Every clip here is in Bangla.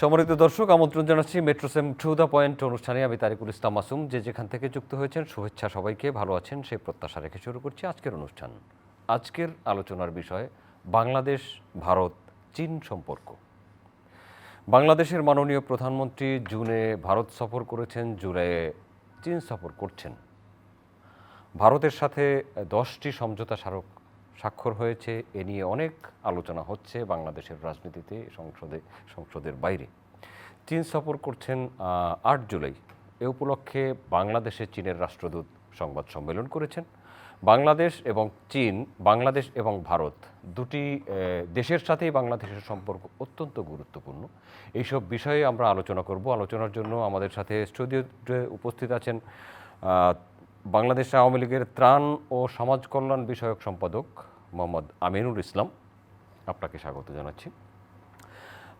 সম্মানিত দর্শক, আমন্ত্রণ জানাচ্ছি মেট্রোসেম টু দ্য পয়েন্ট অনুষ্ঠানে। আমি তারিকুল ইসলাম মাসুম। যে যেখান থেকে যুক্ত হয়েছেন, শুভেচ্ছা সবাইকে। ভালো আছেন সেই প্রত্যাশা রেখে শুরু করছি আজকের অনুষ্ঠান। আজকের আলোচনার বিষয়, বাংলাদেশ, ভারত, চীন সম্পর্ক। বাংলাদেশের মাননীয় প্রধানমন্ত্রী জুনে ভারত সফর করেছেন জুলাইয়ে চীন সফর করছেন। ভারতের সাথে দশটি সমঝোতা স্মারক স্বাক্ষর হয়েছে, এ নিয়ে অনেক আলোচনা হচ্ছে বাংলাদেশের রাজনীতিতে, সংসদে, সংসদের বাইরে। চীন সফর করছেন আট জুলাই। এ উপলক্ষে বাংলাদেশে চীনের রাষ্ট্রদূত সংবাদ সম্মেলন করেছেন। বাংলাদেশ এবং চীন, বাংলাদেশ এবং ভারত দুটি দেশের সাথেই বাংলাদেশের সম্পর্ক অত্যন্ত গুরুত্বপূর্ণ। এইসব বিষয়ে আমরা আলোচনা করব। আলোচনার জন্য আমাদের সাথে স্টুডিওতে উপস্থিত আছেন বাংলাদেশ আওয়ামী লীগের ত্রাণ ও সমাজ কল্যাণ বিষয়ক সম্পাদক মোহাম্মদ আমিনুল ইসলাম আপনাকে স্বাগত জানাচ্ছি।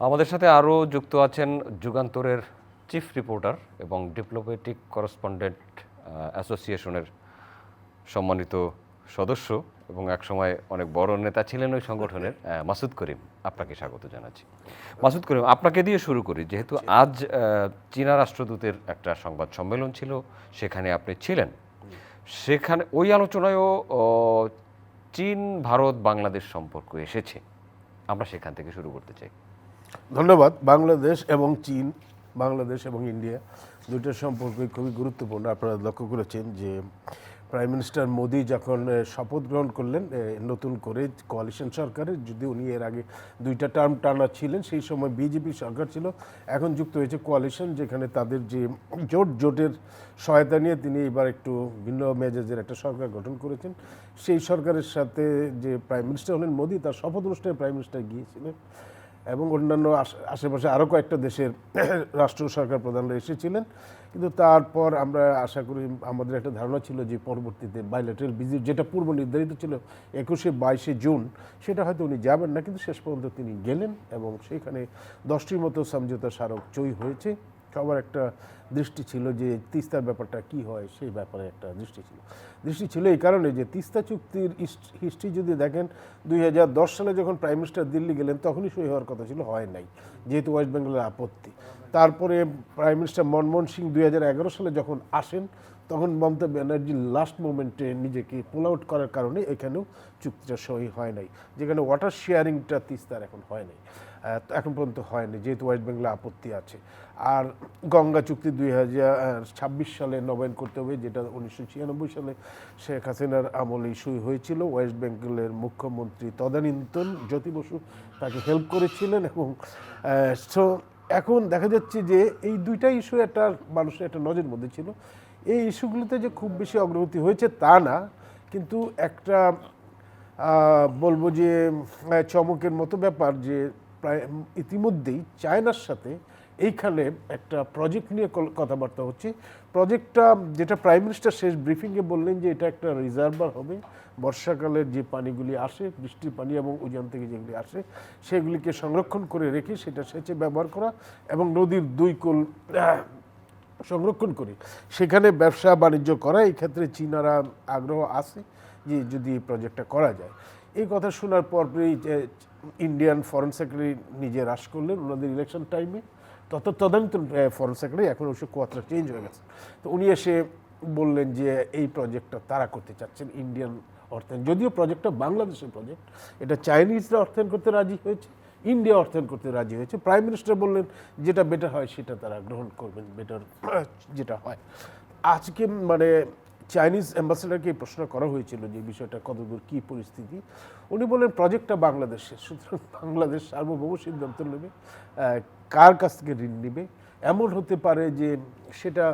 আমাদের সাথে আরও যুক্ত আছেন যুগান্তরের চিফ রিপোর্টার এবং ডিপ্লোমেটিক করসপন্ডেন্ট অ্যাসোসিয়েশনের সম্মানিত সদস্য এবং একসময় অনেক বড় নেতা ছিলেন ওই সংগঠনের মাসুদ করিম আপনাকে স্বাগত জানাচ্ছি। মাসুদ করিম আপনাকে দিয়ে শুরু করি যেহেতু আজ চীনা রাষ্ট্রদূতের একটা সংবাদ সম্মেলন ছিল সেখানে আপনি ছিলেন। সেখানে ওই আলোচনায়ও চীন, ভারত, বাংলাদেশ সম্পর্ক এসেছে। আমরা সেখান থেকে শুরু করতে চাই। ধন্যবাদ। বাংলাদেশ এবং চীন, বাংলাদেশ এবং ইন্ডিয়া দুইটার সম্পর্কই খুবই গুরুত্বপূর্ণ। আপনারা লক্ষ্য করেছেন যে প্রাইম মিনিস্টার মোদি যখন শপথ গ্রহণ করলেন নতুন করে কোয়ালিশন সরকারের যদি উনি এর আগে দুইটা টার্ম টানা ছিলেন, সেই সময় বিজেপি সরকার ছিল, এখন যুক্ত হয়েছে কোয়ালিশন যেখানে তাদের যে জোট, জোটের সহায়তা নিয়ে তিনি এবার একটু ভিন্ন মেজাজের একটা সরকার গঠন করেছেন। সেই সরকারের সাথে যে প্রাইম মিনিস্টার হলেন মোদি তার শপথ অনুষ্ঠানে প্রাইম মিনিস্টার গিয়েছিলেন এবং অন্যান্য আশ- আশেপাশে আরও কয়েকটা দেশের রাষ্ট্র সরকার প্রধানরা এসেছিলেন। কিন্তু তারপর আমরা আশা করি আমাদের একটা ধারণা ছিল যে পরবর্তীতে বাইলেটারাল ভিজিট যেটা পূর্ব নির্ধারিত ছিল একুশে বাইশে জুন, সেটা হয়তো উনি যাবেন না, কিন্তু শেষ পর্যন্ত তিনি গেলেন এবং সেখানে দশটির মতো সমঝোতা স্মারক জয়ী হয়েছে। সবার একটা দৃষ্টি ছিল যে তিস্তার ব্যাপারটা কি হয়, সেই ব্যাপারে একটা দৃষ্টি ছিল। দৃষ্টি ছিল এই কারণে যে তিস্তা চুক্তির হিস্ট্রি যদি দেখেন, দুই হাজার দশ সালে যখন প্রাইম মিনিস্টার দিল্লি গেলেন, তখনই সই হওয়ার কথা ছিল, হয় নাই, যেহেতু ওয়েস্ট বেঙ্গলের আপত্তি। তারপরে প্রাইম মিনিস্টার মনমোহন সিং দুই হাজার এগারো সালে যখন আসেন, তখন মমতা ব্যানার্জি লাস্ট মোমেন্টে নিজেকে পুল আউট করার কারণে এখানেও চুক্তিটা সই হয় নাই, যেখানে ওয়াটার শেয়ারিংটা তিস্তার এখন হয় নাই। এখন পর্যন্ত হয়নি, যেহেতু ওয়েস্ট বেঙ্গলে আপত্তি আছে। আর গঙ্গা চুক্তি দুই হাজার ছাব্বিশ সালে নবায়ন করতে হবে, যেটা উনিশশো ছিয়ানব্বই সালে শেখ হাসিনার আমলে ইস্যুই হয়েছিল। ওয়েস্ট বেঙ্গলের মুখ্যমন্ত্রী তদানীন্তন জ্যোতি বসু তাকে হেল্প করেছিলেন এবং সো এখন দেখা যাচ্ছে যে এই দুইটা ইস্যু একটা মানুষের একটা নজর মধ্যে ছিল। এই ইস্যুগুলোতে যে খুব বেশি অগ্রগতি হয়েছে তা না, কিন্তু একটা বলব যে চমকের মতো ব্যাপার যে প্রায় ইতিমধ্যেই চায়নার সাথে এইখানে একটা প্রজেক্ট নিয়ে কথাবার্তা হচ্ছে। প্রজেক্টটা যেটা প্রাইম মিনিস্টার শেষ ব্রিফিংয়ে বললেন যে এটা একটা রিজার্ভার হবে। বর্ষাকালের যে পানিগুলি আসে, বৃষ্টির পানি এবং উজান থেকে যেগুলি আসে, সেগুলিকে সংরক্ষণ করে রেখে সেটা সেচে ব্যবহার করা এবং নদীর দুই কোল সংরক্ষণ করে। সেখানে ব্যবসা বাণিজ্য করা, এই ক্ষেত্রে চীনারা আগ্রহ আছে যে যদি এই প্রজেক্টটা করা যায়। এই কথা শোনার পরপরই ইন্ডিয়ান ফরেন সেক্রেটারি নিজে হ্রাস করলেন, ওনাদের ইলেকশন টাইমে তত তদানীন্তন ফরেন সেক্রেটারি এখন অবশ্য কোয়াত্রা চেঞ্জ হয়ে গেছে। তো উনি এসে বললেন যে, এই প্রজেক্টটা তারা করতে চাচ্ছেন ইন্ডিয়ান অর্থায়ন। যদিও প্রজেক্টটা বাংলাদেশের প্রজেক্ট এটা চাইনিজরা অর্থায়ন করতে রাজি হয়েছে ইন্ডিয়া অর্থায়ন করতে রাজি হয়েছে। প্রাইম মিনিস্টার বললেন, যেটা বেটার হয়, সেটা তারা গ্রহণ করবেন বেটার যেটা হয়। আজকে মানে চাইনিজ অ্যাম্বাসেডারকে এই প্রশ্ন করা হয়েছিল যে বিষয়টা কতদূর কি পরিস্থিতি। উনি বলেন প্রজেক্টটা বাংলাদেশের। সুতরাং বাংলাদেশ সার্বভৌম সিদ্ধান্ত নেবে কার কাছ থেকে ঋণ নেবে। এমন হতে পারে যে সেটা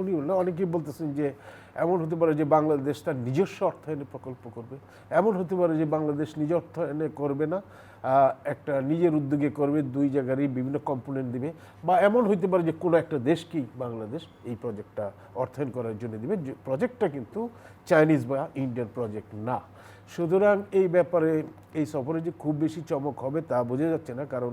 উনি অনেকেই বলতেছেন যে এমন হতে পারে যে বাংলাদেশ তার নিজস্ব অর্থায়নে প্রকল্প করবে। এমন হতে পারে যে বাংলাদেশ নিজ অর্থায়নে করবে না। একটা নিজের উদ্যোগে করবে, দুই জায়গারই বিভিন্ন কম্পোনেন্ট দিবে। বা এমন হইতে পারে যে কোনো একটা দেশকেই বাংলাদেশ এই প্রজেক্টটা অর্থায়ন করার জন্য দিবে। প্রজেক্টটা কিন্তু চাইনিজ বা ইন্ডিয়ান প্রজেক্ট না। সুতরাং এই ব্যাপারে এই সফরে যে খুব বেশি চমক হবে তা বোঝা যাচ্ছে না। কারণ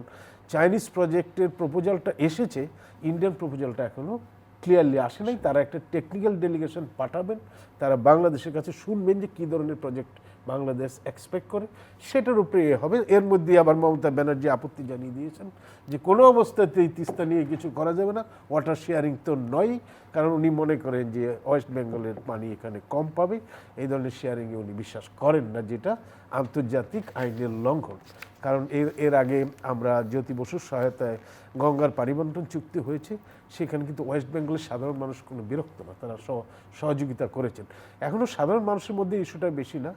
চাইনিজ প্রজেক্টের প্রপোজালটা এসেছে ইন্ডিয়ান প্রপোজালটা এখনও ক্লিয়ারলি আসে নাই। তারা একটা টেকনিক্যাল ডেলিগেশন পাঠাবেন। তারা বাংলাদেশের কাছে শুনবেন যে কী ধরনের প্রজেক্ট বাংলাদেশ এক্সপেক্ট করে। সেটার উপরে এ হবে। এর মধ্যে আবার মমতা ব্যানার্জি আপত্তি জানিয়ে দিয়েছেন যে কোনো অবস্থাতেই তিস্তা নিয়ে কিছু করা যাবে না। ওয়াটার শেয়ারিং তো নয় কারণ উনি মনে করেন যে ওয়েস্ট বেঙ্গলের পানি এখানে কম পাবে। এই ধরনের শেয়ারিংয়ে উনি বিশ্বাস করেন না, যেটা আন্তর্জাতিক আইনের লঙ্ঘন। কারণ এর এর আগে আমরা জ্যোতি বসুর সহায়তায় গঙ্গার পারিবন্টন চুক্তি হয়েছে, সেখানে কিন্তু ওয়েস্ট বেঙ্গলের সাধারণ মানুষ কোনো বিরক্ত না, তারা সহ- সহযোগিতা করেছেন। এখনও সাধারণ মানুষের মধ্যে ইস্যুটা বেশি না,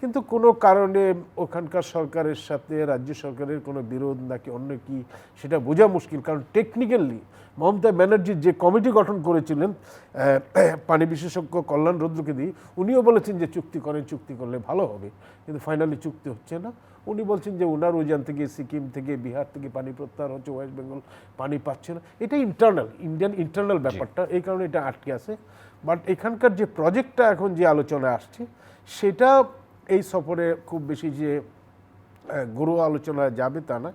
কিন্তু কোনো কারণে ওখানকার সরকারের সাথে রাজ্য সরকারের কোনো বিরোধ নাকি অন্য কি, সেটা বোঝা মুশকিল। কারণ টেকনিক্যালি মমতা ব্যানার্জি যে কমিটি গঠন করেছিলেন পানি বিশেষজ্ঞ কল্যাণ রুদ্রকে দিয়ে উনিও বলেছেন যে চুক্তি করেন, চুক্তি করলে ভালো হবে, কিন্তু ফাইনালি চুক্তি হচ্ছে না। উনি বলছেন যে ওনার ওইজান থেকে সিকিম থেকে বিহার থেকে পানি প্রত্যাহার হচ্ছে ওয়েস্ট বেঙ্গল পানি পাচ্ছে না। এটা ইন্টারনাল ইন্ডিয়ান ইন্টারনাল ব্যাপারটা এই কারণে এটা আটকে আছে। বাট এখানকার যে প্রজেক্টটা এখন যে আলোচনায় আসছে সেটা এই সফরে খুব বেশি যে গুরু আলোচনায় যাবে তা না।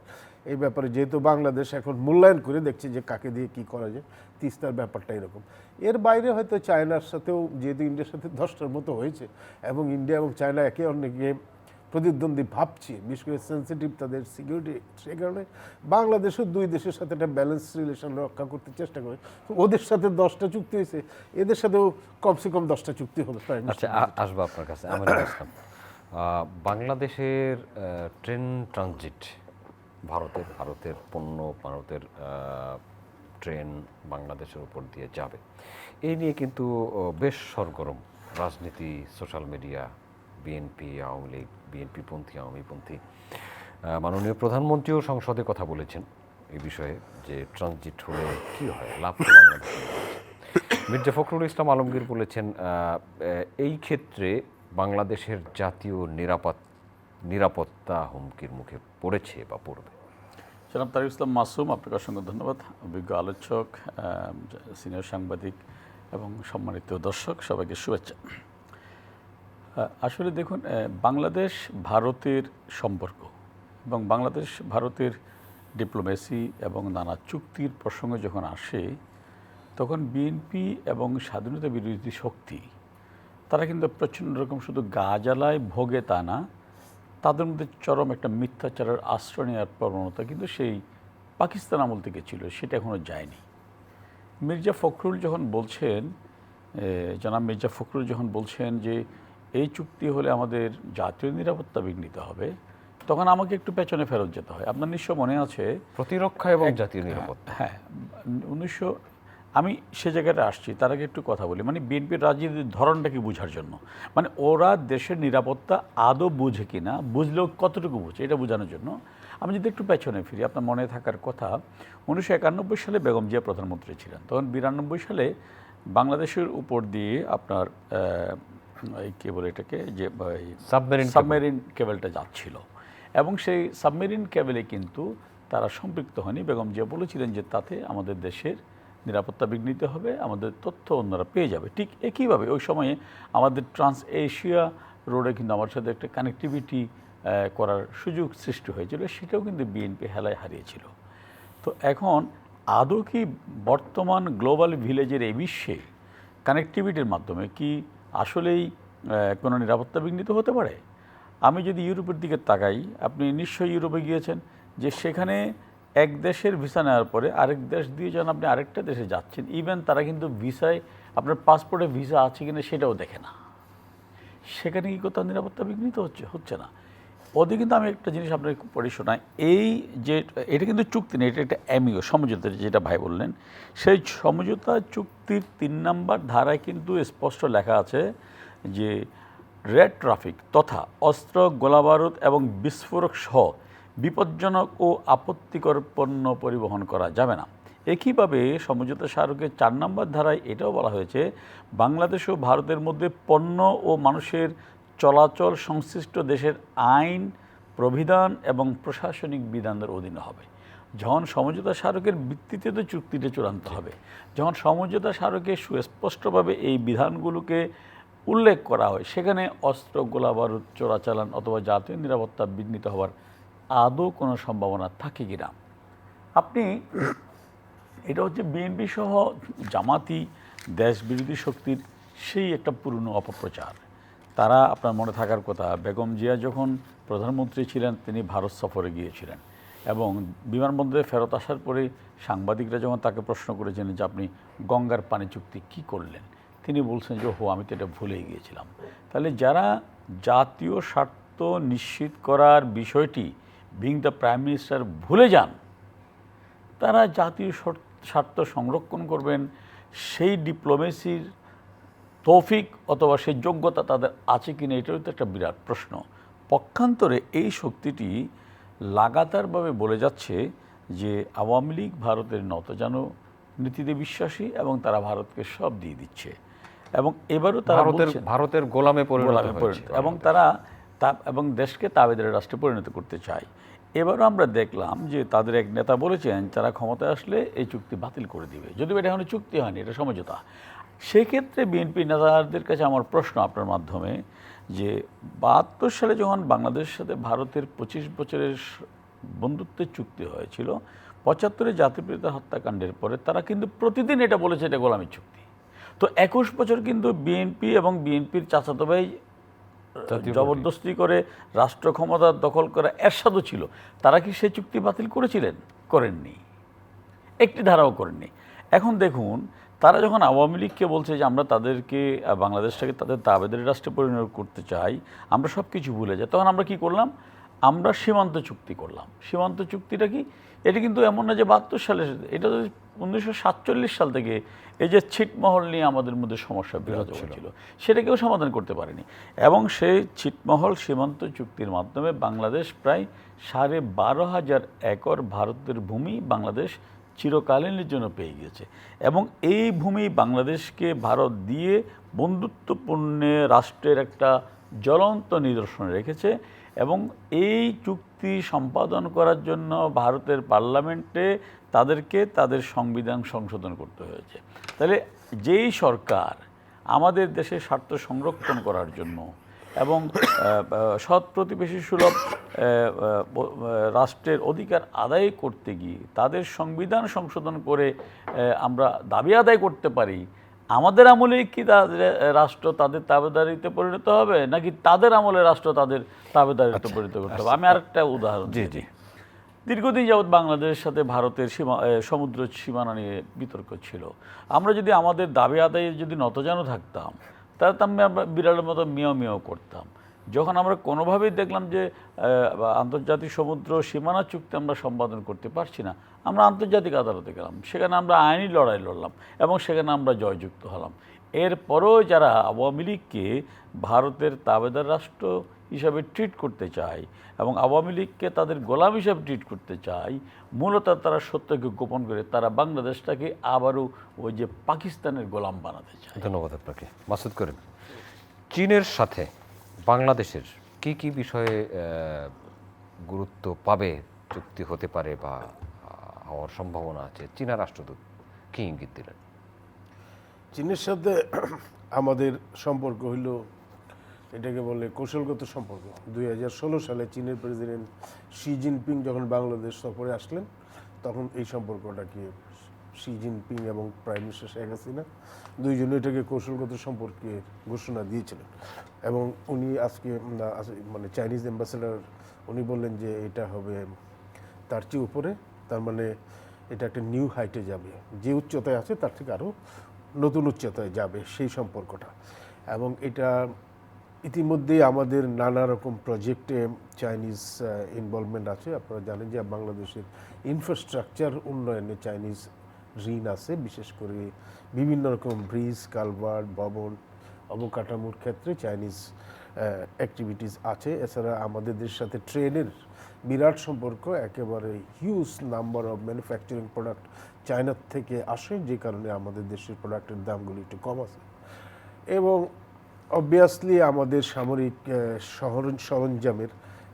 এই ব্যাপারে যেহেতু বাংলাদেশ এখন মূল্যায়ন করে দেখছে যে কাকে দিয়ে কি করা যায় তিস্তার ব্যাপারটা এরকম। এর বাইরে হয়তো চায়নার সাথেও যেহেতু ইন্ডিয়ার সাথে দশটার মতো হয়েছে এবং ইন্ডিয়া এবং চায়না একে অন্যকে প্রতিদ্বন্দ্বী ভাবছে, বিশেষ করে সেন্সিটিভ তাদের সিকিউরিটি সে কারণে। বাংলাদেশও দুই দেশের সাথে একটা ব্যালেন্স রিলেশন রক্ষা করতে চেষ্টা করে। ওদের সাথে দশটা চুক্তি হয়েছে, এদের সাথেও কমসে কম দশটা চুক্তি হবে আচ্ছা আসব আপনার কাছে আমি ইসলাম বাংলাদেশের ট্রেন ট্রানজিট, ভারতের ভারতের পণ্য, ভারতের ট্রেন বাংলাদেশের উপর দিয়ে যাবে। এই নিয়ে কিন্তু বেশ সরগরম, রাজনীতি social media BNP, Awami League, BNP পন্থী, আওয়ামী পন্থী। মাননীয় প্রধানমন্ত্রীও সংসদে কথা বলেছেন এই বিষয়ে যে ট্রানজিট হলে কী হয়? লাভ তো বাংলাদেশের মির্জা ফখরুল ইসলাম আলমগীর বলেছেন এই ক্ষেত্রে বাংলাদেশের জাতীয় নিরাপদ নিরাপত্তা হুমকির মুখে পড়েছে বা পড়বে। জনাব তারিক ইসলাম মাসুম, আপনাকে অসংখ্য ধন্যবাদ। অভিজ্ঞ আলোচক সিনিয়র সাংবাদিক এবং সম্মানিত দর্শক, সবাইকে শুভেচ্ছা। আসলে দেখুন বাংলাদেশ ভারতের সম্পর্ক এবং বাংলাদেশ ভারতের ডিপ্লোমেসি এবং নানা চুক্তির প্রসঙ্গে যখন আসে, তখন বিএনপি এবং স্বাধীনতা বিরোধী শক্তি, তারা কিন্তু প্রচণ্ড রকম শুধু গা জ্বালায়, ভোগে তা না, তাদের মধ্যে চরম একটা মিথ্যাচারের আশ্রয় নেওয়ার প্রবণতা কিন্তু সেই পাকিস্তান আমল থেকে ছিল, সেটা এখনও যায়নি। মির্জা ফখরুল যখন বলছেন জনাব মির্জা ফখরুল যখন বলছেন যে এই চুক্তি হলে আমাদের জাতীয় নিরাপত্তা বিঘ্নিত হবে তখন আমাকে একটু পেছনে ফেরত যেতে হয়। আপনার নিশ্চয় মনে আছে প্রতিরক্ষা এবং জাতীয় নিরাপত্তা। হ্যাঁ উনিশশো আমি সে জায়গাটা আসছি তার আগে একটু কথা বলি। মানে বিএনপির রাজনীতির ধরনটাকে বোঝার জন্য? মানে ওরা দেশের নিরাপত্তা আদৌ বুঝে কি না বুঝলেও কতটুকু বুঝে এটা বোঝানোর জন্য আমি যদি একটু পেছনে ফিরি আপনার মনে থাকার কথা উনিশশো একানব্বই সালে বেগম জিয়া প্রধানমন্ত্রী ছিলেন। তখন বিরানব্বই সালে বাংলাদেশের উপর দিয়ে আপনার এই কে বলে এটাকে যে সাবমেরিন সাবমেরিন কেবলটা যাচ্ছিল। এবং সেই সাবমেরিন কেবলে কিন্তু তারা সম্পৃক্ত হয়নি। বেগম জিয়া বলেছিলেন যে তাতে আমাদের দেশের নিরাপত্তা বিঘ্নিত হবে আমাদের তথ্য অন্যরা পেয়ে যাবে। ঠিক একইভাবে ওই সময়ে আমাদের ট্রান্স এশিয়া রোডে কিন্তু আমার সাথে একটা কানেক্টিভিটি করার সুযোগ সৃষ্টি হয়েছিল সেটাও কিন্তু বিএনপি হেলায় হারিয়েছিল। তো এখন আদৌ কি বর্তমান গ্লোবাল ভিলেজের এই বিশ্বে কানেক্টিভিটির মাধ্যমে কি আসলেই কোনো নিরাপত্তা বিঘ্নিত হতে পারে? আমি যদি ইউরোপের দিকে তাকাই, আপনি নিশ্চয়ই ইউরোপে গিয়েছেন যে সেখানে এক দেশের ভিসা নেওয়ার পরে আরেক দেশ দিয়ে যখন আপনি আরেকটা দেশে যাচ্ছেন ইভেন তারা কিন্তু ভিসায়, আপনার পাসপোর্টে ভিসা আছে কিনা সেটাও দেখে না। সেখানে কি কোথাও নিরাপত্তা বিঘ্নিত হচ্ছে হচ্ছে না। ওদের কিন্তু আমি একটা জিনিস আপনাকে পড়ে শোনাই। এই যে, এটা কিন্তু চুক্তি নেই, এটা একটা অ্যামিও সমঝোতা যেটা ভাই বললেন। সেই সমঝোতা চুক্তির তিন নাম্বার ধারায় কিন্তু স্পষ্ট লেখা আছে যে, রেড ট্রাফিক তথা অস্ত্র, গোলাবারুদ এবং বিস্ফোরক সহ বিপজ্জনক ও আপত্তিকর পণ্য পরিবহন করা যাবে না। একইভাবে সমঝোতা স্মারকের চার নম্বর ধারায় এটাও বলা হয়েছে, বাংলাদেশ ও ভারতের মধ্যে পণ্য ও মানুষের চলাচল সংশ্লিষ্ট দেশের আইন, প্রবিধান এবং প্রশাসনিক বিধানের অধীনে হবে। যখন সমঝোতা স্মারকের ভিত্তিতে তো চুক্তিটা চূড়ান্ত হবে। যখন সমঝোতা স্মারকে সুস্পষ্টভাবে এই বিধানগুলোকে উল্লেখ করা হয়, সেখানে অস্ত্র, গোলাবারুদ, চোরাচালান অথবা জাতীয় নিরাপত্তা বিঘ্নিত হওয়ার আদৌ কোনো সম্ভাবনা থাকে কি না আপনি এটা হচ্ছে বিএনপি সহ জামাতি, দেশ বিরোধী শক্তির সেই একটা পুরনো অপপ্রচার। তারা আপনার মনে থাকার কথা, বেগম জিয়া যখন প্রধানমন্ত্রী ছিলেন, তিনি ভারত সফরে গিয়েছিলেন এবং বিমানবন্দরে ফেরত আসার পরে সাংবাদিকরা যখন তাকে প্রশ্ন করেছেন যে আপনি গঙ্গার পানি চুক্তি কি করলেন, তিনি বলছেন যে হো আমি তো এটা ভুলেই গিয়েছিলাম। তাহলে যারা জাতীয় স্বার্থ নিশ্চিত করার বিষয়টি বিং দ্য প্রাইম মিনিস্টার ভুলে যান, তারা জাতীয় স্বার্থ সংরক্ষণ করবেন, সেই ডিপ্লোমেসির তৌফিক অথবা সেই যোগ্যতা তাদের আছে কিনা এটাও তো একটা বিরাট প্রশ্ন। পক্ষান্তরে এই শক্তিটি লাগাতারভাবে বলে যাচ্ছে যে আওয়ামী লীগ ভারতের নতজানো নীতিতে বিশ্বাসী এবং তারা ভারতকে সব দিয়ে দিচ্ছে। এবং এবারও তারা ভারতের ভারতের গোলামে পরিণত এবং তারা এবং দেশকে তাবেদের রাষ্ট্রে পরিণত করতে চায়। এবারও আমরা দেখলাম যে তাদের এক নেতা বলেছেন তারা ক্ষমতায় আসলে এই চুক্তি বাতিল করে দিবে। যদিও এটা এখনও চুক্তি হয়নি এটা সমঝোতা। সেক্ষেত্রে বিএনপি নেতাদের কাছে আমার প্রশ্ন আপনার মাধ্যমে যে বাহাত্তর সালে যখন বাংলাদেশের সাথে ভারতের পঁচিশ বছরের বন্ধুত্বের চুক্তি হয়েছিল পঁচাত্তরে জাতিপ্রিয়তা হত্যাকাণ্ডের পরে তারা কিন্তু প্রতিদিন এটা বলেছে এটা গোলামী চুক্তি। তো একুশ বছর কিন্তু বিএনপি এবং বিএনপির চাচাতো ভাই জবরদস্তি করে রাষ্ট্র ক্ষমতা দখল করা এরশাদও ছিল। তারা কি সেই চুক্তি বাতিল করেছিলেন? করেননি। একটি ধারাও করেননি। এখন দেখুন তারা যখন আওয়ামী লীগকে বলছে যে আমরা তাদেরকে বাংলাদেশটাকে তাদের তাবেদের রাষ্ট্রে পরিণত করতে চাই আমরা সব কিছু ভুলে যাই তখন আমরা কি করলাম? আমরা সীমান্ত চুক্তি করলাম। সীমান্ত চুক্তিটা কি? এটা কিন্তু এমন না যে বাহাত্তর সালে এটা তো উনিশশো সাতচল্লিশ সাল থেকে এই যে ছিটমহল নিয়ে আমাদের মধ্যে সমস্যা বিরাজ হচ্ছিল সেটা কেউ সমাধান করতে পারেনি। এবং সেই ছিটমহল সীমান্ত চুক্তির মাধ্যমে বাংলাদেশ প্রায় সাড়ে বারো হাজার একর ভারতের ভূমি বাংলাদেশ চিরকালীনের জন্য পেয়ে গিয়েছে। এবং এই ভূমি বাংলাদেশকে ভারত দিয়ে বন্ধুত্বপূর্ণ রাষ্ট্রের একটা জ্বলন্ত নিদর্শন রেখেছে এবং এই চুক্তি সম্পাদন করার জন্য ভারতের পার্লামেন্টে তাদেরকে তাদের সংবিধান সংশোধন করতে হয়েছে। তাহলে যেই সরকার আমাদের দেশের স্বার্থ সংরক্ষণ করার জন্য এবং সৎ প্রতিবেশী সুলভ রাষ্ট্রের অধিকার আদায় করতে গিয়ে তাদের সংবিধান সংশোধন করে আমরা দাবি আদায় করতে পারি। আমাদের আমলে কি তাদের রাষ্ট্র তাদের তাবেদারিতে পরিণত হবে? নাকি তাদের আমলে রাষ্ট্র তাদের তাবেদারিতে পরিণত করতে হবে? আমি আরেকটা উদাহরণ জি, দিই। দীর্ঘদিন যাবৎ বাংলাদেশের সাথে ভারতের সীমা সমুদ্র সীমানা নিয়ে বিতর্ক ছিল। আমরা যদি আমাদের দাবি আদায়ে যদি নতজানো থাকতাম তাহলে তো আমরা বিড়ালের মতো মিয়াও মিয়াও করতাম। যখন আমরা কোনোভাবেই দেখলাম যে আন্তর্জাতিক সমুদ্র সীমানা চুক্তি আমরা সম্পাদন করতে পারছি না, আমরা আন্তর্জাতিক আদালতে গেলাম। সেখানে আমরা আইনি লড়াই লড়লাম এবং সেখানে আমরা জয়যুক্ত হলাম। এরপরও যারা আওয়ামী লীগকে ভারতের তাবেদার রাষ্ট্র হিসাবে ট্রিট করতে চায় এবং আওয়ামী লীগকে তাদের গোলাম হিসাবে ট্রিট করতে চায় মূলত তারা সত্যকে গোপন করে তারা বাংলাদেশটাকে আবারও ওই যে পাকিস্তানের গোলাম বানাতে চায়। ধন্যবাদ আপনাকে। মাসুদ করিম চীনের সাথে বাংলাদেশের কি কি বিষয়ে গুরুত্ব পাবে চুক্তি হতে পারে বা হওয়ার সম্ভাবনা আছে? চীনা রাষ্ট্রদূত কি ইঙ্গিত দিলেন? চীনের সাথে আমাদের সম্পর্ক হইল এটাকে বলে কৌশলগত সম্পর্ক। দুই হাজার ষোলো সালে চীনের প্রেসিডেন্ট শি জিনপিং যখন বাংলাদেশ সফরে আসলেন, তখন এই সম্পর্কটাকে শি জিনপিং এবং প্রাইম মিনিস্টার শেখ হাসিনা দুইজনে এটাকে কৌশলগত সম্পর্কে ঘোষণা দিয়েছিলেন। এবং উনি আজকে মানে চাইনিজ অ্যাম্বাসেডার, উনি বললেন যে এটা হবে তার চেয়ে উপরে, তার মানে এটা একটা নিউ হাইটে যাবে। যে উচ্চতায় আছে তার থেকে আরও নতুন উচ্চতায় যাবে সেই সম্পর্কটা। এবং এটা ইতিমধ্যেই আমাদের নানা রকম প্রজেক্টে চাইনিজ ইনভলভমেন্ট আছে। আপনারা জানেন যে বাংলাদেশের ইনফ্রাস্ট্রাকচার উন্নয়নে চাইনিজ ঋণ আছে। বিশেষ করে বিভিন্ন রকম ব্রিজ, কালভার্ট, ভবন, অবকাঠামোর ক্ষেত্রে চাইনিজ অ্যাক্টিভিটিস আছে। এছাড়া আমাদের দেশের সাথে ট্রেনের বিরাট সম্পর্ক, একেবারে huge number of manufacturing product চায়নার থেকে আসে, যে কারণে আমাদের দেশের প্রোডাক্টের দামগুলি একটু কম আছে। এবং অবভিয়াসলি আমাদের সামরিক শহর সরঞ্জামের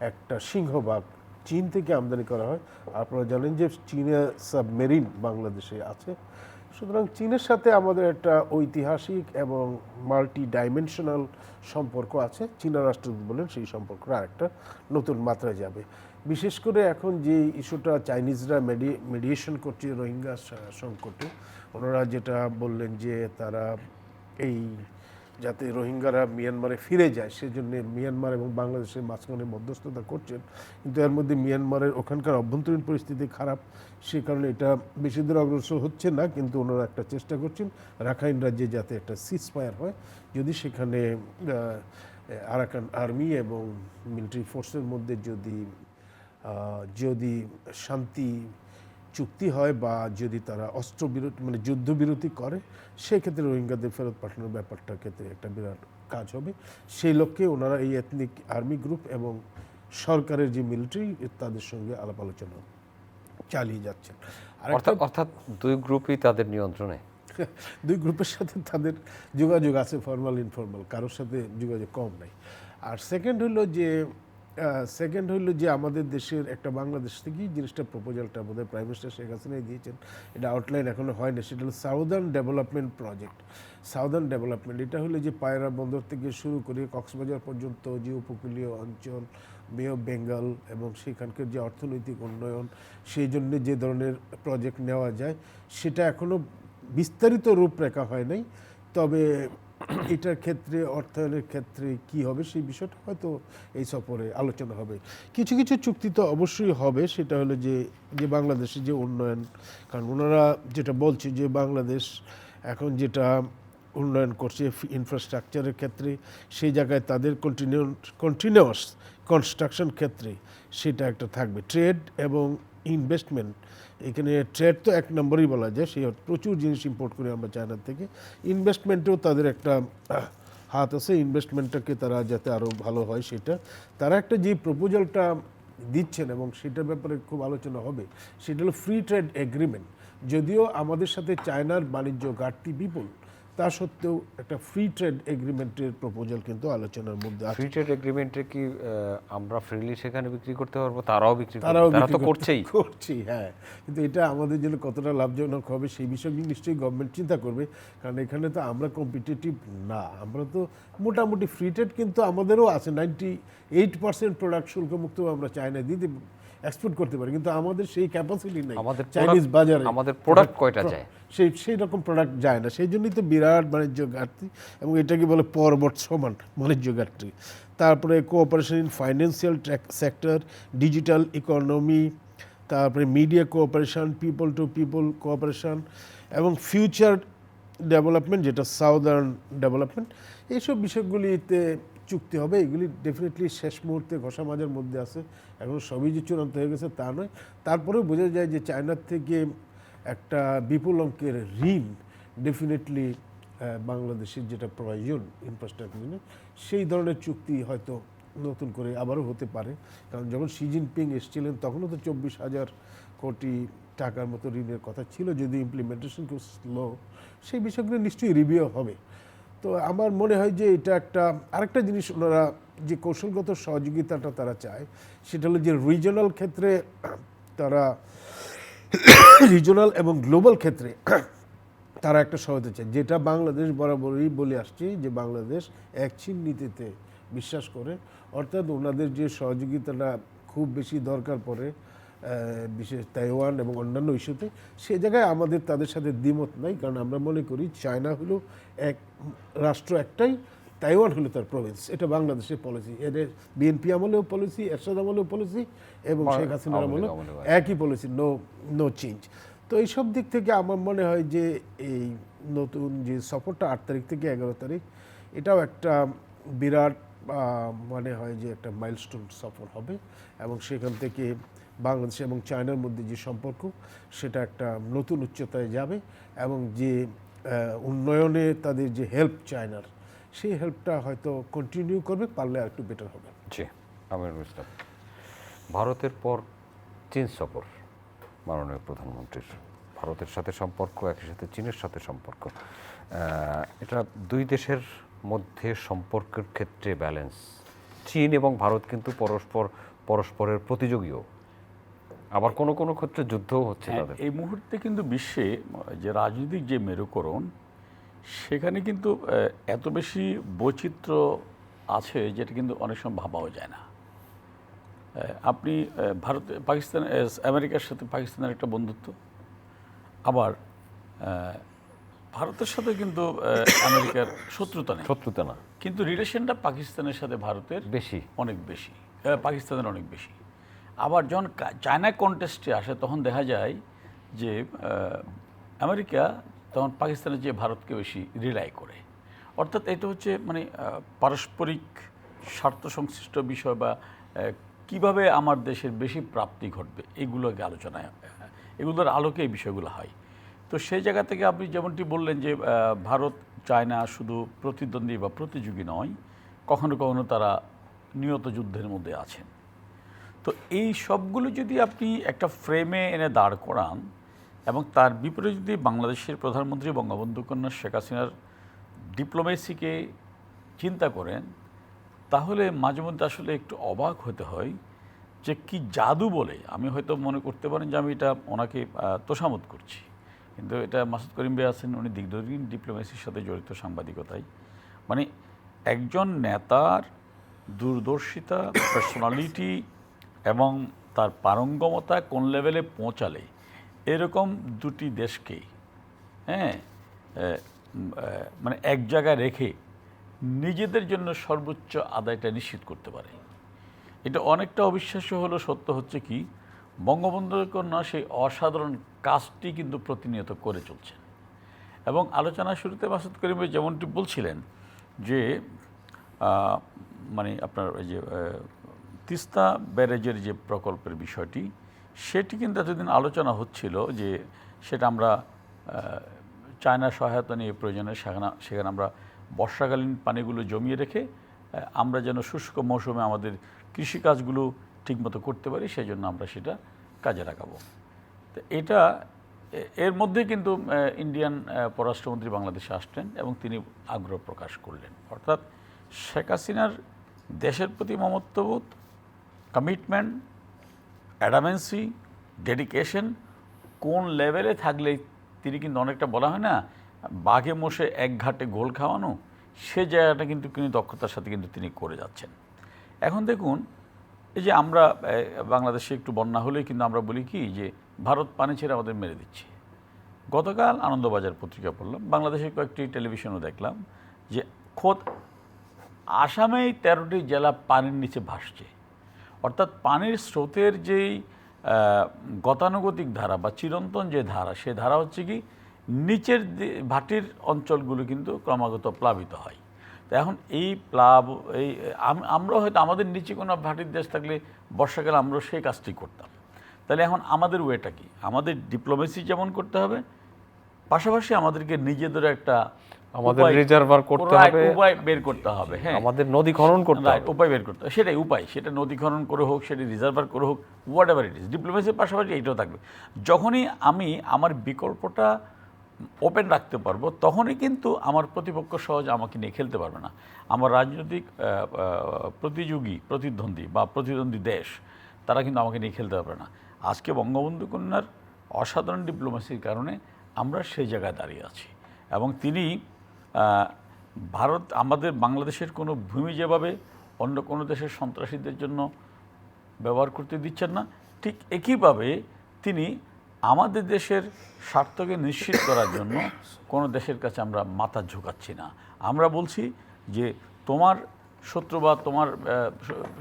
একটা সিংহভাগ চীন থেকে আমদানি করা হয়। আপনারা জানেন যে চীনে সাবমেরিন বাংলাদেশে আছে। সুতরাং চীনের সাথে আমাদের একটা ঐতিহাসিক এবং মাল্টি ডাইমেনশনাল সম্পর্ক আছে। চীনা রাষ্ট্রদূত বলেন সেই সম্পর্কটা আরেকটা নতুন মাত্রায় যাবে। বিশেষ করে এখন যে ইস্যুটা চাইনিজরা মেডি মেডিয়েশন করছে রোহিঙ্গা সংকটে, ওনারা যেটা বললেন যে তারা এই যাতে রোহিঙ্গারা মিয়ানমারে ফিরে যায়, সেজন্য মিয়ানমার এবং বাংলাদেশের মাঝখানে মধ্যস্থতা করছেন। কিন্তু এর মধ্যে মিয়ানমারের ওখানকার অভ্যন্তরীণ পরিস্থিতি খারাপ, সে কারণে এটা বেশি দূর অগ্রসর হচ্ছে না, কিন্তু ওনারা একটা চেষ্টা করছেন রাখাইন রাজ্যে যাতে একটা সিজ ফায়ার হয়। যদি সেখানে আরাকান আর্মি এবং মিলিটারি ফোর্সের মধ্যে যদি যদি শান্তি চুক্তি হয় বা যদি তারা অস্ত্রবিরতি মানে যুদ্ধবিরতি করে সেক্ষেত্রে রোহিঙ্গাদের ফেরত পাঠানোর ব্যাপারটা ক্ষেত্রে একটা বিরাট কাজ হবে। সেই লক্ষ্যে ওনারা এই এথনিক আর্মি গ্রুপ এবং সরকারের যে মিলিটারি তাদের সঙ্গে আলাপ আলোচনা চালিয়ে যাচ্ছেন। অর্থাৎ দুই গ্রুপই তাদের নিয়ন্ত্রণে। দুই গ্রুপের সাথে তাদের যোগাযোগ আছে ফর্মাল ইনফর্মাল কারোর সাথে যোগাযোগ কম নাই। আর সেকেন্ড হলো যে সেকেন্ড হলো যে আমাদের দেশের একটা বাংলাদেশ থেকেই জিনিসটা প্রপোজালটা বোধহয় প্রাইম মিনিস্টার শেখ হাসিনাই দিয়েছেন। এটা আউটলাইন এখনও হয়নি সেটা হলো southern development project southern development এটা হলো যে পায়রা বন্দর থেকে শুরু করে কক্সবাজার পর্যন্ত যে উপকূলীয় অঞ্চল বে অফ বেঙ্গল এবং সেখানকার যে অর্থনৈতিক উন্নয়ন, সেই জন্য যে ধরনের প্রজেক্ট নেওয়া যায়, সেটা এখনও বিস্তারিত রূপরেখা হয় নাই। তবে এটার ক্ষেত্রে, অর্থায়নের ক্ষেত্রে কি হবে সেই বিষয়টা হয়তো এই সফরে আলোচনা হবে। কিছু কিছু চুক্তি তো অবশ্যই হবে, সেটা হলো যে যে বাংলাদেশে যে উন্নয়ন, কারণ ওনারা যেটা বলছে যে বাংলাদেশ এখন যেটা উন্নয়ন করছে ইনফ্রাস্ট্রাকচারের ক্ষেত্রে, সেই জায়গায় তাদের কন্টিনিউ কন্টিনিউয়াস কনস্ট্রাকশন ক্ষেত্রে সেটা একটা থাকবে। ট্রেড এবং ইনভেস্টমেন্ট এখানে ট্রেড তো এক নম্বরই বলা যায় সেই প্রচুর জিনিস ইম্পোর্ট করি আমরা চায়নার থেকে। ইনভেস্টমেন্টেও তাদের একটা হাত আছে ইনভেস্টমেন্টটাকে তারা যাতে আরও ভালো হয় সেটা। তারা একটা যে প্রপোজালটা দিচ্ছেন এবং সেটার ব্যাপারে খুব আলোচনা হবে, সেটা হলো ফ্রি ট্রেড এগ্রিমেন্ট যদিও আমাদের সাথে চায়নার বাণিজ্য ঘাটতি বিপুল তা সত্ত্বেও একটা ফ্রি ট্রেড এগ্রিমেন্টের প্রপোজাল কিন্তু আলোচনার মধ্যে আছে। ফ্রি ট্রেড এগ্রিমেন্টে কি আমরা ফ্রিলি সেখানে বিক্রি করতে পারব? তারাও বিক্রি তারাও তারা তো করছেই। করছি হ্যাঁ। কিন্তু এটা আমাদের জন্য কতটা লাভজনক হবে সেই বিষয় নিশ্চয়ই গভর্নমেন্ট চিন্তা করবে। কারণ এখানে তো আমরা কম্পিটিটিভ না। আমরা তো মোটামুটি ফ্রি ট্রেড কিন্তু আমাদেরও আছে। নাইনটি এইট পার্সেন্ট প্রোডাক্ট শুল্কমুক্ত আমরা চায়না দিতে এক্সপোর্ট করতে পারি কিন্তু আমাদের সেই ক্যাপাসিটি নেই আমাদের চাইনিজ বাজারে। আমাদের প্রোডাক্ট কয়টা যায়? সেই সেই রকম প্রোডাক্ট যায় না। সেই জন্যই তো বিরাট বাণিজ্য ঘাটতি এবং এটাকে বলে পর্বত সমান বাণিজ্য ঘাটতি। তারপরে cooperation in financial sector digital economy তারপরে media cooperation people to people cooperation এবং ফিউচার ডেভেলপমেন্ট যেটা সাউদার্ন ডেভেলপমেন্ট এইসব বিষয়গুলিতে চুক্তি হবে, এগুলি ডেফিনেটলি শেষ মুহূর্তে ঘষা মাজার মধ্যে আছে। এখন সবই যে চূড়ান্ত হয়ে গেছে তা নয়। তারপরেও বোঝা যায় যে চায়নার থেকে একটা বিপুল অঙ্কের ঋণ ডেফিনেটলি বাংলাদেশের যেটা প্রয়োজন ইনফ্রাস্ট্রাকচার জন্য সেই ধরনের চুক্তি হয়তো নতুন করে আবারও হতে পারে। কারণ যখন শি জিনপিং এসেছিলেন, তখনও তো চব্বিশ হাজার কোটি টাকার মতো ঋণের কথা ছিল যদি ইমপ্লিমেন্টেশন খুব স্লো সেই বিষয়গুলো নিশ্চয়ই রিভিউ হবে। তো আমার মনে হয় যে এটা একটা, আরেকটা জিনিস ওনারা যে কৌশলগত সহযোগিতাটা তারা চায়, সেটা হলো যে রিজনাল ক্ষেত্রে তারা রিজনাল এবং গ্লোবাল ক্ষেত্রে তারা একটা সহায়তা চায়। যেটা বাংলাদেশ বরাবরই বলে আসছে যে বাংলাদেশ এক চীন নীতিতে বিশ্বাস করে। অর্থাৎ ওনাদের যে সহযোগিতাটা খুব বেশি দরকার পড়ে বিশেষ তাইওয়ান এবং অন্যান্য ইস্যুতে সে জায়গায় আমাদের তাদের সাথে দ্বিমত নাই কারণ আমরা মনে করি চায়না হলো এক রাষ্ট্র একটাই তাইওয়ান হলো তার প্রভিন্স এটা বাংলাদেশের পলিসি এদের বিএনপি আমলেও পলিসি এরশাদ আমলেও পলিসি এবং শেখ হাসিনার আমলেও আমলেও। একই পলিসি নো নো চেঞ্জ তো এইসব দিক থেকে আমার মনে হয় যে এই নতুন যে সফরটা আট তারিখ থেকে এগারো তারিখ এটাও একটা বিরাট মনে হয় যে একটা মাইলস্টোন সফর হবে এবং সেখান থেকে বাংলাদেশ এবং চায়নার মধ্যে যে সম্পর্ক, সেটা একটা নতুন উচ্চতায় যাবে এবং যে উন্নয়নে তাদের যে হেল্প চায়নার, সেই হেল্পটা হয়তো কন্টিনিউ করবে, পারলে আর একটু বেটার হবে। জি আমিরুল ইসলাম। ভারতের পর চীন সফর, মাননীয় প্রধানমন্ত্রীর। ভারতের সাথে সম্পর্ক, একই সাথে চীনের সাথে সম্পর্ক। এটা দুই দেশের মধ্যে সম্পর্কের ক্ষেত্রে ব্যালেন্স চীন এবং ভারত কিন্তু পরস্পর, পরস্পরের প্রতিযোগীও। আবার কোনো কোনো ক্ষেত্রে যুদ্ধও হচ্ছে হ্যাঁ, তাদের। এই মুহূর্তে কিন্তু বিশ্বে যে রাজনৈতিক যে মেরুকরণ সেখানে কিন্তু এত বেশি বৈচিত্র্য আছে যেটা কিন্তু অনেক সময় ভাবাও যায় না। আপনি ভারত পাকিস্তান আমেরিকার সাথে পাকিস্তানের একটা বন্ধুত্ব আবার ভারতের সাথে কিন্তু আমেরিকার শত্রুতা নেই। শত্রুতা না। কিন্তু রিলেশনটা পাকিস্তানের সাথে ভারতের বেশি। অনেক বেশি পাকিস্তানের অনেক বেশি। আবার যখন চায়না কন্টেস্টে আসে, তখন দেখা যায় যে আমেরিকা তখন পাকিস্তানের যে ভারতকে বেশি রিলাই করে। অর্থাৎ এটা হচ্ছে মানে পারস্পরিক স্বার্থ সংশ্লিষ্ট বিষয় বা কীভাবে আমার দেশের বেশি প্রাপ্তি ঘটবে এগুলোকে আলোচনায় এগুলোর আলোকে এই বিষয়গুলো হয়। তো সেই জায়গা থেকে আপনি যেমনটি বললেন যে ভারত, চায়না শুধু প্রতিদ্বন্দ্বী বা প্রতিযোগী নয়, কখনো কখনো তারা নিয়ত যুদ্ধের মধ্যে আছেন। তো এই সবগুলো যদি আপনি একটা ফ্রেমে এনে দাঁড় করান এবং তার বিপরীতে যদি বাংলাদেশের প্রধানমন্ত্রী বঙ্গবন্ধু কন্যা শেখ হাসিনার ডিপ্লোমেসিকে চিন্তা করেন, তাহলে মাঝে মধ্যে আসলে একটু অবাক হতে হয় যে কি জাদু বলে। আমি হয়তো মনে করতে পারেন যে আমি এটা ওনাকে তোষামত করছি। কিন্তু এটা মাসুদ করিম ভাই আছেন, উনি দীর্ঘদিন ডিপ্লোমেসির সাথে জড়িত সাংবাদিকতায়। মানে একজন নেতার দূরদর্শিতা পার্সোনালিটি এবং তার পারঙ্গমতা কোন লেভেলে পৌঁছালে, এরকম দুটি দেশকে হ্যাঁ মানে এক জায়গায় রেখে নিজেদের জন্য সর্বোচ্চ আদায়টা নিশ্চিত করতে পারে। এটা অনেকটা অবিশ্বাস্য হলো, সত্য হচ্ছে কি, বঙ্গবন্ধুর কন্যা সেই অসাধারণ কাজটি কিন্তু প্রতিনিয়ত করে চলছেন। এবং আলোচনা শুরুতে মাসুদ করিম যেমনটি বলছিলেন যে মানে আপনার ওই যে তিস্তা ব্যারেজের যে প্রকল্পের বিষয়টি, সেটি কিন্তু এতদিন আলোচনা হচ্ছিল যে সেটা আমরা চায়না সহায়তা নিয়ে প্রয়োজনে সেখানে সেখানে আমরা বর্ষাকালীন পানিগুলো জমিয়ে রেখে আমরা যেন শুষ্ক মৌসুমে আমাদের কৃষিকাজগুলো ঠিকমতো করতে পারি সেই জন্য আমরা সেটা কাজে লাগাবো। তো এটা এর মধ্যে কিন্তু ইন্ডিয়ান পররাষ্ট্রমন্ত্রী বাংলাদেশে আসলেন এবং তিনি আগ্রহ প্রকাশ করলেন। অর্থাৎ শেখ হাসিনার দেশের প্রতি মমত্ববোধ কমিটমেন্ট অ্যাডামেন্সি ডেডিকেশন কোন লেভেলে থাকলে তিনি কিন্তু অনেকটা বলা হয় না, বাঘে মোষে এক ঘাটে গোল খাওয়ানো, সে জায়গাটা কিন্তু তিনি দক্ষতার সাথে কিন্তু তিনি করে যাচ্ছেন। এখন দেখুন, এই যে আমরা বাংলাদেশে একটু বন্যা হলেই কিন্তু আমরা বলি কি যে ভারত পানি ছেড়ে আমাদের মেরে দিচ্ছে। গতকাল আনন্দবাজার পত্রিকা পড়লাম বাংলাদেশের কয়েকটি টেলিভিশনও দেখলাম যে খোদ আসামেই তেরোটি জেলা পানির নিচে ভাসছে। অর্থাৎ পানির স্রোতের যেই গতানুগতিক ধারা বা চিরন্তন যে ধারা, সে ধারা হচ্ছে কি, নিচের ভাটির অঞ্চলগুলো কিন্তু ক্রমাগত প্লাবিত হয়। তো এখন এই প্লাব, এই আমরা হয়তো আমাদের নিচে কোনো ভাটির দেশ থাকলে বর্ষাকালে আমরা সেই কাজটি করতাম। তাহলে এখন আমাদের ওয়েটা কি? আমাদের ডিপ্লোমেসি যেমন করতে হবে, পাশাপাশি আমাদেরকে নিজেদের একটা আমাদের উপায়- reservoir করতে হবে। উপায় বের করতে হবে হ্যাঁ। আমাদের নদী খনন করতে হবে। উপায় বের করতে হবে সেটাই উপায়। সেটা নদী খনন করে হোক সেটা রিজার্ভার করে হোক হোয়াট এভার ইট ইস ডিপ্লোমেসির পাশাপাশি এইটাও থাকবে। যখনই আমি আমার বিকল্পটা ওপেন রাখতে পারব তখনই কিন্তু আমার প্রতিপক্ষ সহজ আমাকে নিয়ে খেলতে পারবে না। আমার রাজনৈতিক প্রতিযোগী প্রতিদ্বন্দ্বী বা প্রতিদ্বন্দ্বী দেশ তারা কিন্তু আমাকে নিয়ে খেলতে পারবে না। আজকে বঙ্গবন্ধু কন্যার অসাধারণ ডিপ্লোমেসির কারণে আমরা সেই জায়গায় দাঁড়িয়ে আছি। এবং তিনি ভারত আমাদের বাংলাদেশের কোনো ভূমি যেভাবে অন্য কোনো দেশের সন্ত্রাসীদের জন্য ব্যবহার করতে দিচ্ছেন না, ঠিক একইভাবে তিনি আমাদের দেশের স্বার্থকে নিশ্চিত করার জন্য কোনো দেশের কাছে আমরা মাথা ঝুঁকাচ্ছি না। আমরা বলছি যে তোমার শত্রু বা তোমার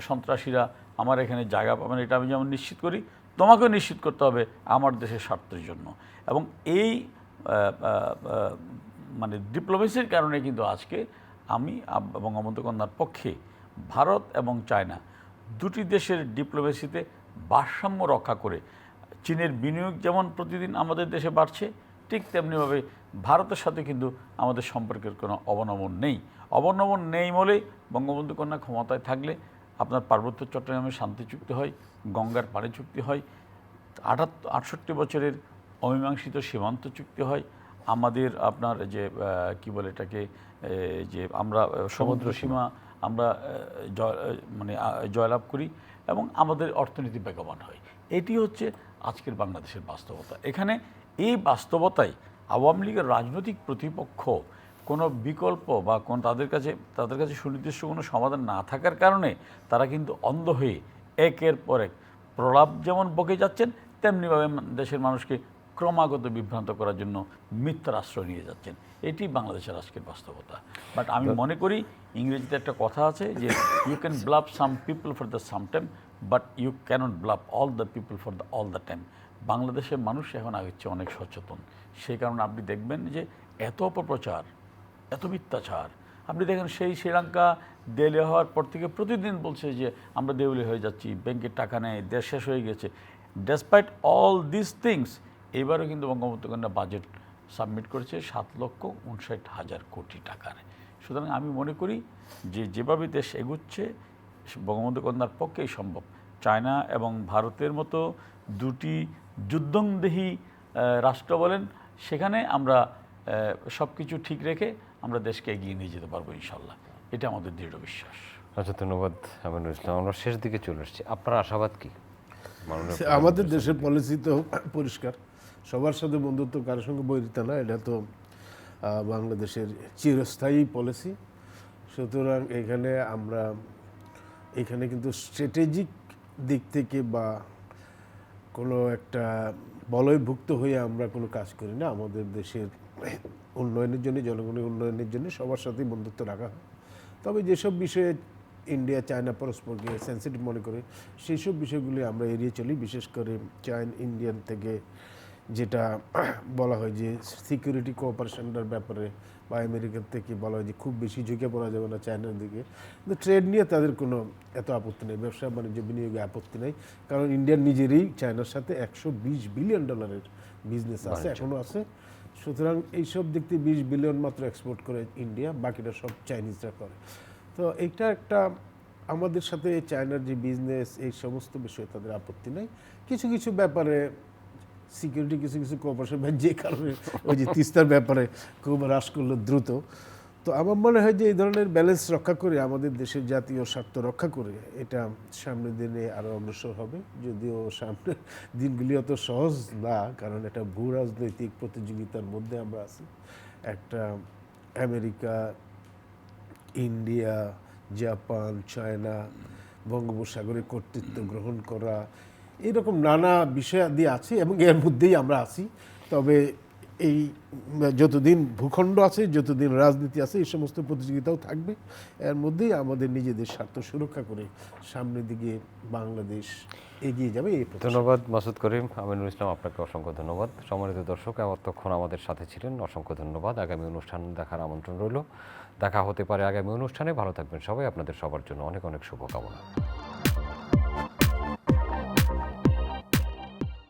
সন্ত্রাসীরা আমার এখানে জায়গা পাবেন এটা আমি যেমন নিশ্চিত করি, তোমাকেও নিশ্চিত করতে হবে আমার দেশের স্বার্থের জন্য। এবং এই মানে ডিপ্লোমেসির কারণে কিন্তু আজকে আমি আব- বঙ্গবন্ধু কন্যার পক্ষে ভারত এবং চায়না দুটি দেশের ডিপ্লোমেসিতে ভারসাম্য রক্ষা করে চীনের বিনিয়োগ যেমন প্রতিদিন আমাদের দেশে বাড়ছে, ঠিক তেমনিভাবে ভারতের সাথে কিন্তু আমাদের সম্পর্কের কোনো অবনমন নেই। অবনমন নেই বলে বঙ্গবন্ধু কন্যা ক্ষমতায় থাকলে আপনার পার্বত্য চট্টগ্রামে শান্তি চুক্তি হয়, গঙ্গার পানি চুক্তি হয়, আটাত্তর আটষট্টি বছরের অমীমাংসিত সীমান্ত চুক্তি হয় আমাদের আপনার যে কি বলে এটাকে যে আমরা সমুদ্র সীমা। আমরা জয় মানে জয়লাভ করি এবং আমাদের অর্থনীতি বেগবান হয়। এটি হচ্ছে আজকের বাংলাদেশের বাস্তবতা। এখানে এই বাস্তবতায় আওয়ামী লীগের রাজনৈতিক প্রতিপক্ষ কোনো বিকল্প বা কোন তাদের কাছে তাদের কাছে সুনির্দিষ্ট কোনো সমাধান না থাকার কারণে তারা কিন্তু অন্ধ হয়ে একের পর এক প্রলাপ যেমন বকে যাচ্ছেন তেমনিভাবে দেশের মানুষকে ক্রমাগত বিভ্রান্ত করার জন্য মিথ্যার আশ্রয় নিয়ে যাচ্ছেন। এটি বাংলাদেশের আজকের বাস্তবতা। বাট আমি মনে করি ইংরেজিতে একটা কথা আছে যে you can bluff some people for the some time but you can't bluff all the people for the all the time বাংলাদেশের মানুষ এখন আগের চেয়ে অনেক সচেতন। সেই কারণে আপনি দেখবেন যে এত অপপ্রচার এত মিথ্যাচার। আপনি দেখেন সেই শ্রীলঙ্কা দেউলিয়া হওয়ার পর থেকে প্রতিদিন বলছে যে আমরা দেউলি হয়ে যাচ্ছি ব্যাংকের টাকা নেই দেশ শেষ হয়ে গেছে। ডেসপাইট অল দিস থিংস এবারও কিন্তু বঙ্গবন্ধু কন্যা বাজেট সাবমিট করেছে সাত লক্ষ উনষাট হাজার কোটি টাকার। সুতরাং আমি মনে করি যে যেভাবে দেশ এগুচ্ছে বঙ্গবন্ধু কন্যার পক্ষেই সম্ভব। চায়না এবং ভারতের মতো দুটি যুদ্ধংদেহী রাষ্ট্র বলেন সেখানে আমরা সব কিছু ঠিক রেখে আমরা দেশকে এগিয়ে নিয়ে যেতে পারব ইনশাল্লাহ। এটা আমাদের দৃঢ় বিশ্বাস। আচ্ছা ধন্যবাদ আমিনুল ইসলাম। আমরা শেষ দিকে চলে এসেছি। আপনার আশাবাদ কি? আমাদের দেশের পলিসি তো পরিষ্কার। সবার সাথে বন্ধুত্ব কারোর সঙ্গে বৈরিতা না, এটা তো বাংলাদেশের চিরস্থায়ী পলিসি সুতরাং এখানে আমরা, এখানে কিন্তু স্ট্র্যাটেজিক দিক থেকে বা কোনো একটা বলয়ভুক্ত হয়ে আমরা কোনো কাজ করি না। আমাদের দেশের উন্নয়নের জন্য, জনগণের উন্নয়নের জন্য সবার সাথেই বন্ধুত্ব রাখা হয়। তবে যেসব বিষয়ে ইন্ডিয়া চায়না পরস্পরকে সেন্সিটিভ মনে করে সেই সব বিষয়গুলি আমরা এড়িয়ে চলি। বিশেষ করে চায়ন ইন্ডিয়ান থেকে যেটা বলা হয় যে সিকিউরিটি কোঅপারেশনটার ব্যাপারে বা আমেরিকার থেকে বলা হয় যে খুব বেশি ঝুঁকে পড়া যাবে না চায়নার দিকে। কিন্তু ট্রেড নিয়ে তাদের কোনো এত আপত্তি নেই ব্যবসা বাণিজ্য বিনিয়োগে আপত্তি নেই। কারণ ইন্ডিয়ার নিজেরই চায়নার সাথে একশো বিশ বিলিয়ন ডলারের বিজনেস আছে এখনও আছে। সুতরাং এইসব দিক থেকে বিশ বিলিয়ন মাত্র এক্সপোর্ট করে ইন্ডিয়া বাকিটা সব চাইনিজরা করে। তো এইটা একটা আমাদের সাথে চায়নার যে বিজনেস এই সমস্ত বিষয়ে তাদের আপত্তি নেই। কিছু কিছু ব্যাপারে সিকিউরিটি কিছু কিছু কোঅপারেশন যে কারণে ওই যে তিস্তার ব্যাপারে খুব হ্রাস করল দ্রুত। তো আমার মনে হয় যে এই ধরনের ব্যালেন্স রক্ষা করে আমাদের দেশের জাতীয় স্বার্থ রক্ষা করে এটা সামনের দিনে আরও অগ্রসর হবে। যদিও সামনের দিনগুলি অত সহজ না, কারণ এটা ভূ রাজনৈতিক প্রতিযোগিতার মধ্যে আমরা আছি। একটা আমেরিকা, ইন্ডিয়া, জাপান, চায়না বঙ্গোপসাগরে কর্তৃত্ব গ্রহণ করা এরকম নানা বিষয়াদি আছে এবং এর মধ্যেই আমরা আছি। তবে এই যতদিন ভূখণ্ড আছে, যতদিন রাজনীতি আছে এই সমস্ত প্রতিযোগিতাও থাকবে। এর মধ্যেই আমাদের নিজেদের স্বার্থ সুরক্ষা করে সামনের দিকে বাংলাদেশ এগিয়ে যাবে ধন্যবাদ মাসুদ করিম। আমিনুল ইসলাম, আপনাকে অসংখ্য ধন্যবাদ। সম্মানিত দর্শক এতক্ষণ আমাদের সাথে ছিলেন। অসংখ্য ধন্যবাদ। আগামী অনুষ্ঠান দেখার আমন্ত্রণ রইল। দেখা হতে পারে আগামী অনুষ্ঠানে। ভালো থাকবেন সবাই। আপনাদের সবার জন্য অনেক অনেক শুভকামনা।